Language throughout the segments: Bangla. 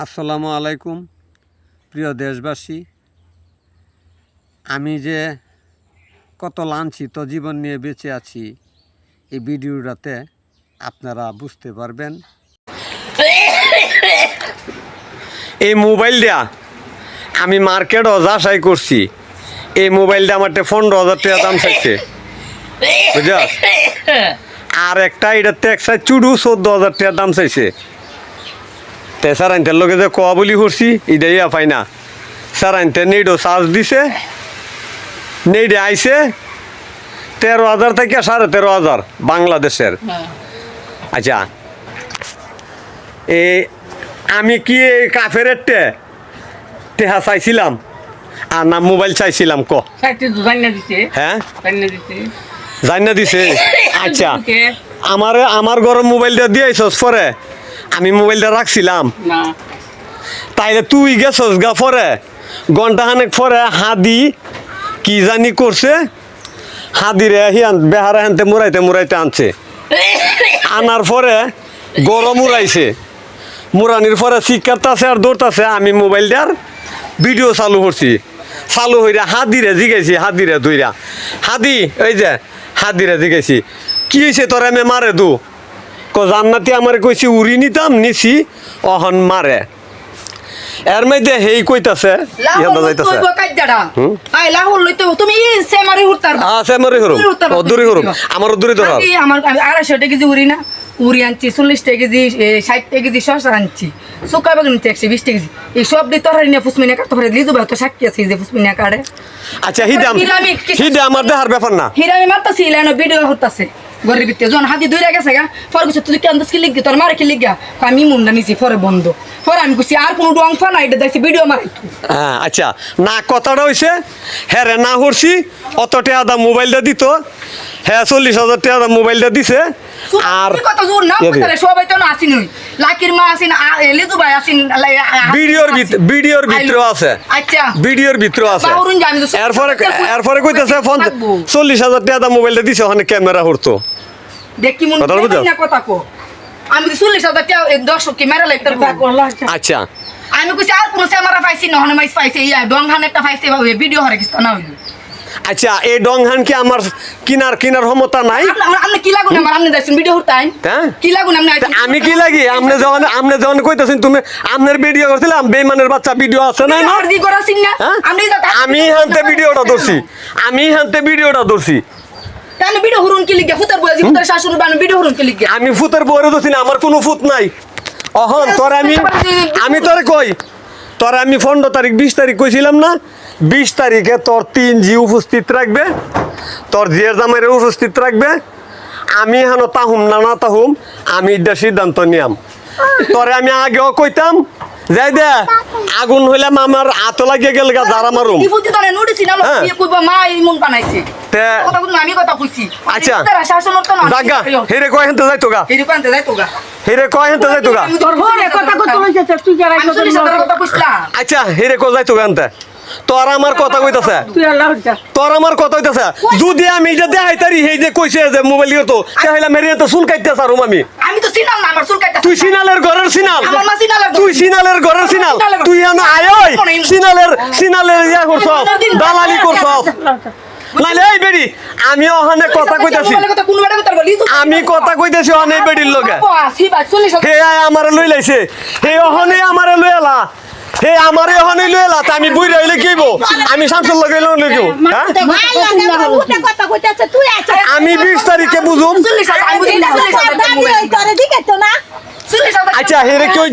আসসালামু আলাইকুম, প্রিয় দেশবাসী। আমি যে কত লাঞ্ছিত জীবন নিয়ে বেঁচে আছি, এই ভিডিওটাতে আপনারা বুঝতে পারবেন। এই মোবাইল দেয়া আমি মার্কেট যাচাই করছি। এই মোবাইলটা আমার পনেরো হাজার টাকা দাম চাইছে। বুঝাস আর একটা, এটা টেক্সাই চুডু চোদ্দ হাজার টাকা দাম চাইছে। তে স্যার আনতে লগে যে কোয়া বলি করছি এটাই পাই না। স্যার আনতে নেইডো চার্জ দিছে নেই নেইডে আইছে তেরো হাজার থেকে সাড়ে তেরো হাজার বাংলাদেশের। আচ্ছা এ আমি কি এই কাফের টে টেহা চাইছিলাম? আর না মোবাইল চাইছিলাম ক? হ্যাঁ? জানা দিছে। আচ্ছা? আমার আমার ঘরের মোবাইলটা দিয়েছস পরে? আমি মোবাইলটা রাখছিলাম। তাইলে তুই গেছস গা পরে ঘণ্টা খানেক পরে হাদি কি জানি করছে? হাদিরে হিয়ান বেহারা হানতে মুরাইতে মুরাইতে আনছে। আনার পরে গরম উড়াইছে। মুরানির পরে শিক্ষার্থী আর দৌড়তাছে আমি মোবাইলটার ভিডিও চালু করছি। চালু হইরা হাদিরে জিগাইছি হাদিরে দুইরা হাদি ওই যে হাদিরে জিগাইছি। কি হয়েছে তোর আমি মারে দু? জান্নাতি আমার কইছি উড়ি নিতাম নিছি। অহন মারে। এর মধ্যে হেই কইতাছে ইহাদা যাইতাছে? আই লাহুল লইতে তুমি সে মারি হুরতার আছে আমার হরম। ও দূরে হরম। আমার দূরে ধরা। আমি আমার আমি আড়াইশো টাকা কেজি উড়ি না। উড়ি আনছি চল্লিশ টাকা কেজি এ, ষাট টাকা কেজি শসা আনছি। শুকা বেগুন নিতে একশো বিশ টাকা কেজি। এই সব দিয়ে তরহারি নিয়ে ফুসমিনে কাটতে পারে। লিজু ভাই তো সাক্ষী আছে যে ফুসমিনে কাটে। আচ্ছা হিদাম হিরা আমি কি- হিদা আমার দেহার ব্যাপার না। হিরা আমি মারতাছি ইলাইন ভিডিও হতাছে গরিব জন হাতি দুই গেছে গা ফর কিছু তুই কেন কি লিখি তোর মারে কি গা আমি মুন্ডা নিছি ফরে বন্ধ। ফর আমি কুছি আর কোনো ডং ফা নাই দেখছি ভিডিও মারাই হ্যাঁ আচ্ছা না কথাটা হইছে হ্যাঁ রে, না হরছি, অত টাকা মোবাইলটা দিত হ্যাঁ চল্লিশ হাজার টাকা মোবাইলটা দিছে আর সবাই তো লাকির মা আসিন ভাই আসিন ভিডিওর ভিডিওর আছে। আচ্ছা। ভিডিওর আছে। আমি তো- এরপরে এরপরে কইতেছে ফোন চল্লিশ হাজার টাকা দাম মোবাইলটা দিছে ওখানে ক্যামেরা হরতো দেখি মন না কথা কো। আমি তো চল্লিশ হাজার টাকা এ, দর্শক কি মেরা লাগতে আচ্ছা। আমি কইছি আর কোনো ক্যামেরা পাইছি না হনে মাইস পাইছে ইয়া ডং হান একটা পাইছে ভাবে ভিডিও হরে কিছু না হইল। আচ্ছা এই ডংহান কি আমার কিনার কিনার ক্ষমতা নাই? আপনি কি লাগুন? আমার আপনি দেখছেন ভিডিও হরতাইন। হ্যাঁ? কি লাগুন আপনি আমি কি লাগি? আপনি যখন আপনি যখন কইতেছেন তুমি আপনার ভিডিও করছিলাম বেমানের বাচ্চা ভিডিও আছে না না? দি করাছিন না? হ্যাঁ? আপনি আমি হানতে ভিডিওটা ধরছি। আমি হানতে ভিডিওটা ধরছি। তাহলে ভিডিও হরুন কি লিখে? ফুতার বলে ফুতার শাশুড়ি বান ভিডিও হরুন কি লিখে? আমি ফুতের বউরে ধরছি না আমার কোনো ফুত নাই। অহন তোর আমি আমি তোরে কই? তোর আমি পনেরো তারিখ বিশ তারিখ কইছিলাম না বিশ তারিখে তোর তিন জি উপস্থিত রাখবে তোর জিয়ের জামাইরে উপস্থিত রাখবে। আমি হেন তাহুম না না তাহুম আমি এটা সিদ্ধান্ত নিয়াম। তোরে আমি আগেও কইতাম যাই দে আগুন হইলাম আমার আত লাগিয়ে গেল গা যারা মারুম। হ্যাঁ। বিয়ে কইবা মা এই বানাইছে। তে- কথা কইছি আমি কথা কইছি আচ্ছা। তারা শাসন তো না জাগা হেরে কয় হেনতে যাইতো গা? যাই তো গা। হেরে কয় হেনতে যাইতো গা? আচ্ছা হেরে কয় যাইতো গা হেনতে? তোর আমার কথা কইতাছে। তোর আমার কথা হইতাছে যদি আমি এটা দেখাই তারি যে কইছে যে মোবাইল দিয়ে তো তাহলে মেরে তো চুল কাটতে সারুম আমি। আমি তো চিনাম না আমার চুল কাটা তুই সিনালের ঘরের সিনাল। তুই সিনালের ঘরের সিনাল। তুই এনে আয় সিনালের সিনালের ইয়া করছ দালালি করছ নালে এই বেড়ি আমি ওখানে কথা কইতাছি। আমি কথা কইতাছি অনেক বেড়ির লগে। হে আমারে লই লাইছে হে ওখানে আমারে লই এলা হে আমারে এলা আমি আমি শামসুল লগে হ্যাঁ? আমি বিশ তারিখে বুঝুম। আচ্ছা হেরে কেউ।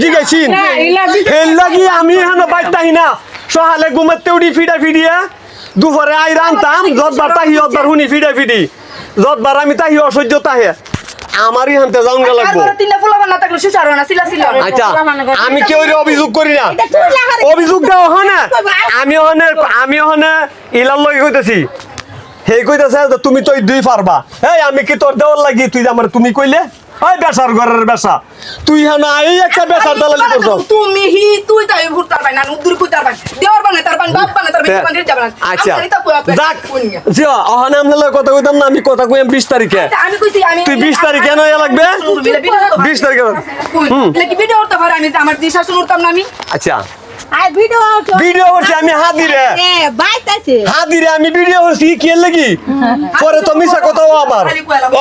হের লাগি আমি এখানে বাইতাহি না। সহালে ঘুমাতে উড়ি ফিডা ফিডিয়া দুপুরে আই রানতাম যতবার তাহি অতবার হুনি ফিডা ফিডি। যতবার আমি তাহি অসহ্য তাহে। আমারই হানতে যাওন গা লাগবো। তিনটা থাকলে সুসার না আচ্ছা আমি কেউ অভিযোগ করি না। অভিযোগ দেওয়া হয় না আমি ওখানে। আমি ওখানে ইলাল লগে কইতেছি। হে কইতেছে তুমি তো দুই পারবা। এই আমি কি তোর দেওয়ার লাগি? তুই আমার তুমি কইলে? ওই বেসার ঘরের বেসা। তুই হ্যাঁ না এই একটা বেসার দালালি করছস। তুমি হি তুই তাই ভুরতার পাই না উদ্দুর কুতার পাই দেওয়ার বানে তার পান বাপ বানে তার পান বানে যাবে না। আচ্ছা যাক জি অহানে আমরা লগে কথা কইতাম না আমি কথা কইম বিশ তারিখে। আমি কইছি আমি তুই 20 তারিখে নয় লাগবে? 20 তারিখে। হুম। লাগি ভিডিও করতে পারে? আমি আমার দি শাসন না আমি? আচ্ছা। আর ভিডিও ভিডিও করছি আমি এ বাইতাছে হাদিরে আমি ভিডিও করছি কি লাগি? পরে তো মিছা কথাও আবার।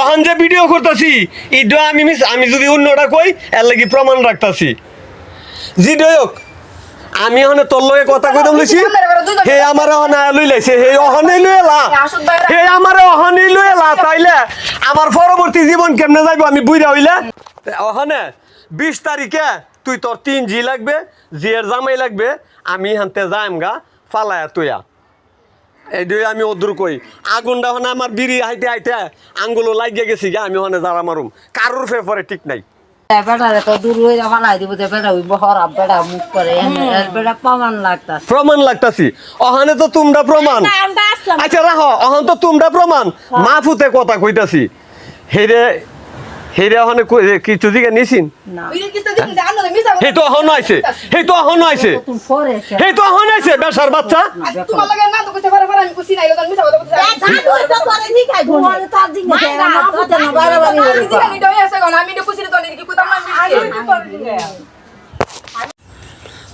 অহান যে ভিডিও করতেছি ইডো আমি মিস আমি যদি অন্যটা কই এর লাগি প্রমাণ রাখতাছি। জি আমি তোর লগে কথা কইতাম লইছি হে আমার লই লাইছে হে ওখানে লই এলা। হে আমার ওখানে লই তাইলে আমার পরবর্তী জীবন কেমনে যাইব আমি বুইরা হইলে। ওখানে বিশ তারিখে তুই তোর তিন জি লাগবে জিয়ের জামাই লাগবে আমি হানতে যাইম গা ফালায়া তুইয়া। এই দুই আমি অদূর কই। আগুনটা ওখানে আমার বিড়ি হাইতে হাইতে আঙ্গুলো লাগিয়ে গেছি গা আমি ওখানে যারা মারুম। কারোর ফেফরে ঠিক নাই। হয়ে প্রমাণ লাগতাছি। ওখানে তো তোমরা প্রমাণ। আসলাম। আচ্ছা রাখো অহন তো তোমরা প্রমাণ। মা ফুতে কথা কইতাছি। হেরে হেরে কই- কিছু দিকে নিছিন? না। হে তো অহন আইছে হে তো অহন আইছে। হে তো অহন আইছে বেসার বাচ্চা।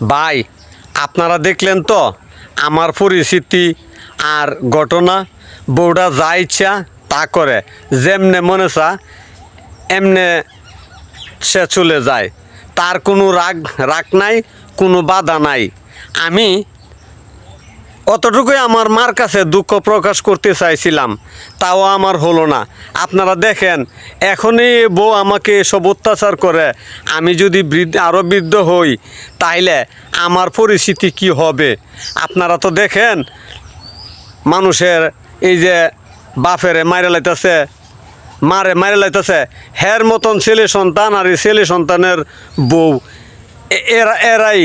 ভাই আপনারা দেখলেন তো আমার পরিস্থিতি আর ঘটনা বউটা যা ইচ্ছা তা করে যেমনে মনে চা এমনে সে চলে যায়। তার কোনো রাগ রাগ নাই, কোনো বাধা নাই। আমি অতটুকুই আমার মার কাছে দুঃখ প্রকাশ করতে চাইছিলাম, তাও আমার হলো না। আপনারা দেখেন, এখনই বউ আমাকে এসব অত্যাচার করে। আমি যদি আরও বৃদ্ধ হই, তাইলে আমার পরিস্থিতি কি হবে? আপনারা তো দেখেন, মানুষের এই যে বাফেরে মাইরে লাইতেছে মারে মারে লাইতেছে। হের মতন ছেলে সন্তান আর ছেলে সন্তানের বউ। এরা এরাই